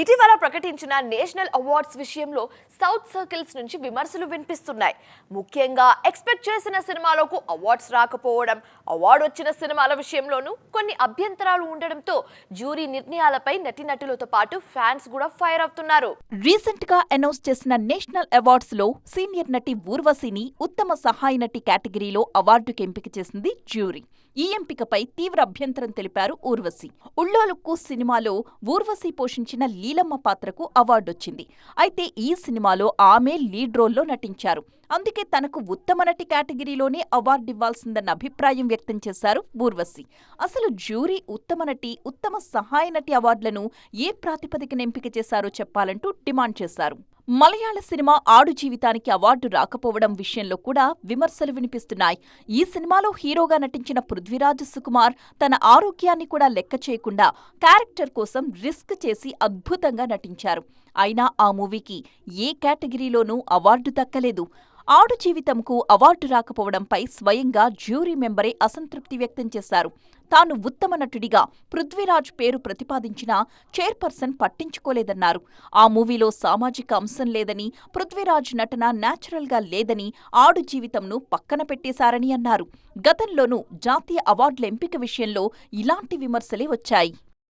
ఇటీవల ప్రకటించిన national awards విషయంలో సౌత్ సర్కిల్స్ నుంచి విమర్శలు వినిపిస్తున్నాయి. ముఖ్యంగా ఎక్స్పెక్ట్ చేసిన సినిమాలకు అవార్డ్స్ రాకపోవడం అవార్డు వచ్చిన సినిమాల విషయంలోనూ కొన్ని అభ్యంతరాలు ఉండడంతో జ్యూరీ నిర్ణయాలపై నటీనటులతో పాటు ఫ్యాన్స్ కూడా ఫైర్ అవుతున్నారు. రీసెంట్గా అనౌన్స్ చేసిన నేషనల్ అవార్డ్స్లో సీనియర్ నటి ఊర్వశిని ఉత్తమ సహాయ నటి కేటగిరీలో అవార్డుకి ఎంపిక చేసింది జ్యూరీ. ఈ ఎంపికపై తీవ్ర అభ్యంతరం తెలిపారు ఊర్వశి. ఉళ్ళోలుక్కు సినిమాలో ఊర్వశి పోషించిన లీలమ్మ పాత్రకు అవార్డొచ్చింది. అయితే ఈ సినిమాలో ఆమె లీడ్ రోల్లో నటించారు. అందుకే తనకు ఉత్తమ నటి కేటగిరీలోనే అవార్డు ఇవ్వాల్సిందన్న అభిప్రాయం వ్యక్తం చేశారు ఊర్వశి. అసలు జ్యూరీ ఉత్తమ నటి ఉత్తమ సహాయ నటి అవార్డులను ఏ ప్రాతిపదికన ఎంపిక చేశారో చెప్పాలంటూ డిమాండ్ చేశారు. మలయాళ సినిమా ఆడు జీవితానికి అవార్డు రాకపోవడం విషయంలో కూడా విమర్శలు వినిపిస్తున్నాయి. ఈ సినిమాలో హీరోగా నటించిన పృథ్వీరాజ్ సుకుమార్ తన ఆరోగ్యాన్ని కూడా లెక్క చేయకుండా క్యారెక్టర్ కోసం రిస్క్ చేసి అద్భుతంగా నటించారు. అయినా ఆ మూవీకి ఏ కేటగిరీలోనూ అవార్డు దక్కలేదు. ఆడు జీవితంకు అవార్డు రాకపోవడంపై స్వయంగా జ్యూరీ మెంబరే అసంతృప్తి వ్యక్తం చేశారు. తాను ఉత్తమ నటుడిగా పృథ్వీరాజ్ పేరు ప్రతిపాదించిన చైర్పర్సన్ పట్టించుకోలేదన్నారు. ఆ మూవీలో సామాజిక అంశం లేదని పృథ్వీరాజ్ నటన నేచురల్గా లేదని ఆడు జీవితంను పక్కన పెట్టేశారని అన్నారు. గతంలోనూ జాతీయ అవార్డుల ఎంపిక విషయంలో ఇలాంటి విమర్శలే వచ్చాయి.